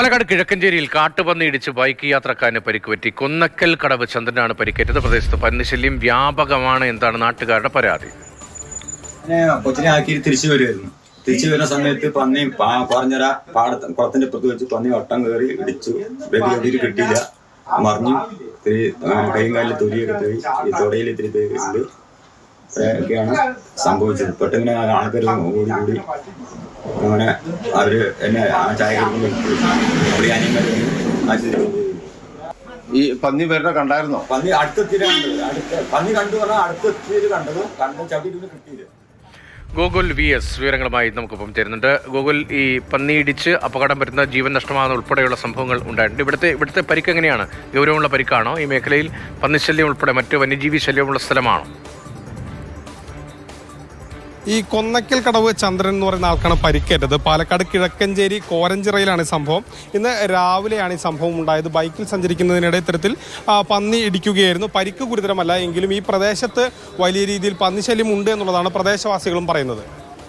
പാലക്കാട് കിഴക്കഞ്ചേരിയിൽ കാട്ടുപന്നി ഇടിച്ച് ബൈക്ക് യാത്രക്കാരന് പരിക്കുപറ്റി. കൊന്നക്കൽ കടവ് ചന്ദ്രനാണ് പരിക്കേറ്റത്. പ്രദേശത്ത് പന്നിശല്യം വ്യാപകമാണ് എന്താണ് നാട്ടുകാരുടെ പരാതി. കൊച്ചിനെ ആക്കി തിരിച്ചു വരുമായിരുന്നു തിരിച്ചു വരുന്ന സമയത്ത് പന്നി പറഞ്ഞര പാടത്ത് കുളത്തിന്റെ പുറത്ത് വെച്ച് പന്നി വട്ടം കയറി ഇടിച്ചു. വലിയ കിട്ടിയില്ല. മറിഞ്ഞു. ആ, കൈയും കാലിൽ തൊലിയൊക്കെ ഈ ഇത്തിരി ഒക്കെയാണ് സംഭവിച്ചത്. പെട്ടെന്ന് ആൾക്കാർ കൂടി അങ്ങനെ അവർ എന്നെ ആ ചായ ഈ പന്നി വരുന്ന കണ്ടായിരുന്നോ? പന്നി അടുത്തെത്തിയിട്ട് കണ്ടത്. അടുത്ത പന്നി കണ്ടു പറഞ്ഞാൽ അടുത്തെത്തിയത് കണ്ടത് കണ്ട് ചവിട്ടിട്ട് കിട്ടിയില്ല. ഗോകുൽ വി എസ് വിവരങ്ങളുമായി നമുക്കൊപ്പം ചേരുന്നുണ്ട്. ഗോകുൽ ഈ പന്നി ഇടിച്ച് അപകടം വരുന്ന ജീവൻ നഷ്ടമാകുന്ന ഉൾപ്പെടെയുള്ള സംഭവങ്ങൾ ഉണ്ടായിട്ടുണ്ട്. ഇവിടുത്തെ ഇവിടുത്തെ പരിക്ക് എങ്ങനെയാണ്? ഗൗരവമുള്ള പരിക്കാണോ? ഈ മേഖലയിൽ പന്നിശല്യം ഉൾപ്പെടെ മറ്റ് വന്യജീവി ശല്യമുള്ള സ്ഥലമാണോ? ഈ കൊന്നക്കൽ കടവ് ചന്ദ്രൻ എന്ന് പറയുന്ന ആൾക്കാണ് പരിക്കേറ്റത്. പാലക്കാട് കിഴക്കഞ്ചേരി കോരഞ്ചിറയിലാണ് ഈ സംഭവം. ഇന്ന് രാവിലെയാണ് ഈ സംഭവം ഉണ്ടായത്. ബൈക്കിൽ സഞ്ചരിക്കുന്നതിനിടെ ഇത്തരത്തിൽ പന്നി ഇടിക്കുകയായിരുന്നു. പരിക്ക് ഗുരുതരമല്ല എങ്കിലും ഈ പ്രദേശത്ത് വലിയ രീതിയിൽ പന്നിശല്യം ഉണ്ട് എന്നുള്ളതാണ് പ്രദേശവാസികളും പറയുന്നത്.